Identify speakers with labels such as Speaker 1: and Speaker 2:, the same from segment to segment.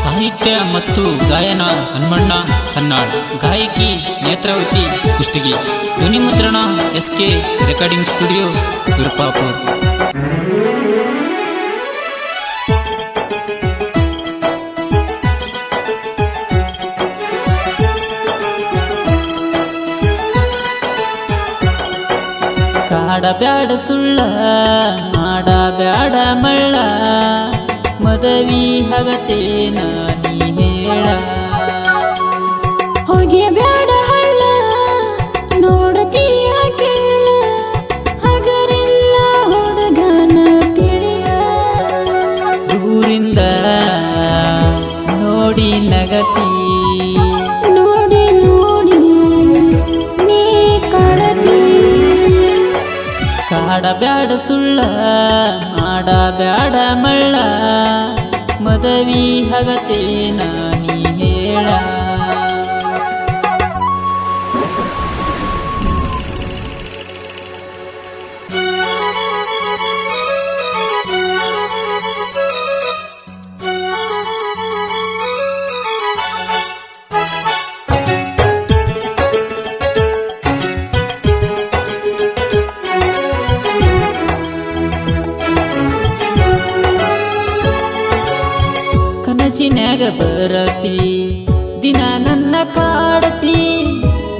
Speaker 1: ಸಾಹಿತ್ಯ ಮತ್ತು ಗಾಯನ ಹನುಮಣ್ಣ ಕನ್ನಾಡ್ ಗಾಯಕಿ ನೇತ್ರಾವತಿ ಕುಷ್ಟಗಿ. ಧ್ವನಿ ಮುದ್ರಣ ಎಸ್ ಕೆ ರೆಕಾರ್ಡಿಂಗ್ ಸ್ಟುಡಿಯೋ ಕಾಡ ಬ್ಯಾಡ ಸುಳ್ಳ ಮಾಡ ಮಳ್ಳ ಮದವಿ ಹಗತೆ ನಾನಿ ಹೇಳ.
Speaker 2: ಹೋಗಿ ಬ್ಯಾಡ
Speaker 1: ಸುಳ್ಳ ಮಾಡ ಬ್ಯಾಡ ಮಳ್ಳ. ಮದವಿ ಹಗತೇನ ನೀ ಹೇಳ. ಕನಸಿನ್ಯಾಗ ಬರತಿ ದಿನ ನನ್ನ ಕಾಡತಿ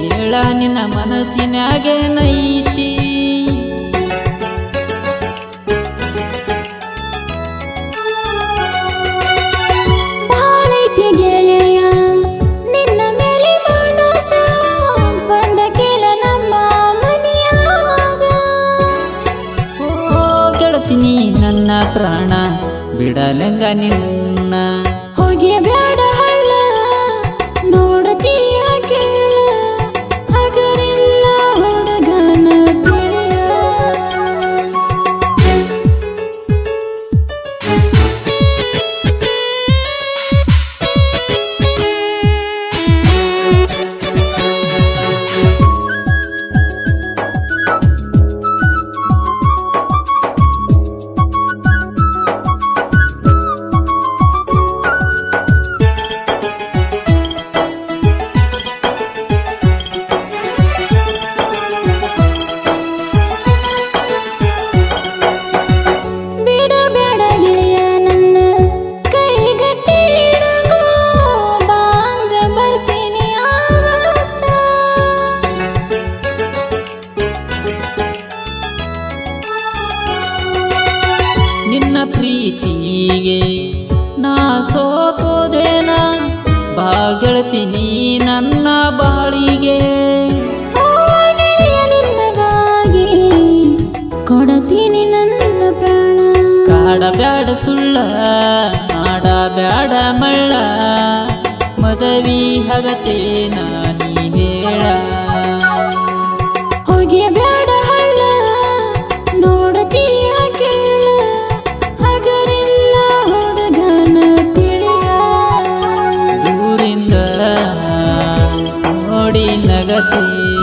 Speaker 1: ಹೇಳ ನಿನ್ನ ಮನಸ್ಸಿನಾಗೆ ನೈತಿ.
Speaker 2: ನನ್ನ
Speaker 1: ಪ್ರಾಣ ಬಿಡಲಂಗ ನಿನ್ನ.
Speaker 2: ಹೋಗಿ ಬ್ಯಾಡ ಬಾ
Speaker 1: ಗೆಳತಿನಿ ನನ್ನ ಬಾಳಿಗೆ.
Speaker 2: ಕೊಡತೀನಿ ನನ್ನ ಪ್ರಾಣ.
Speaker 1: ಕಾಡ ಬ್ಯಾಡ ಸುಳ್ಳ ಮಾಡ ಬ್ಯಾಡ ಮಳ್ಳ. ಮದವಿ ಹಗತೇ ನೀ ಹೇಳ.
Speaker 2: ನಗತಿ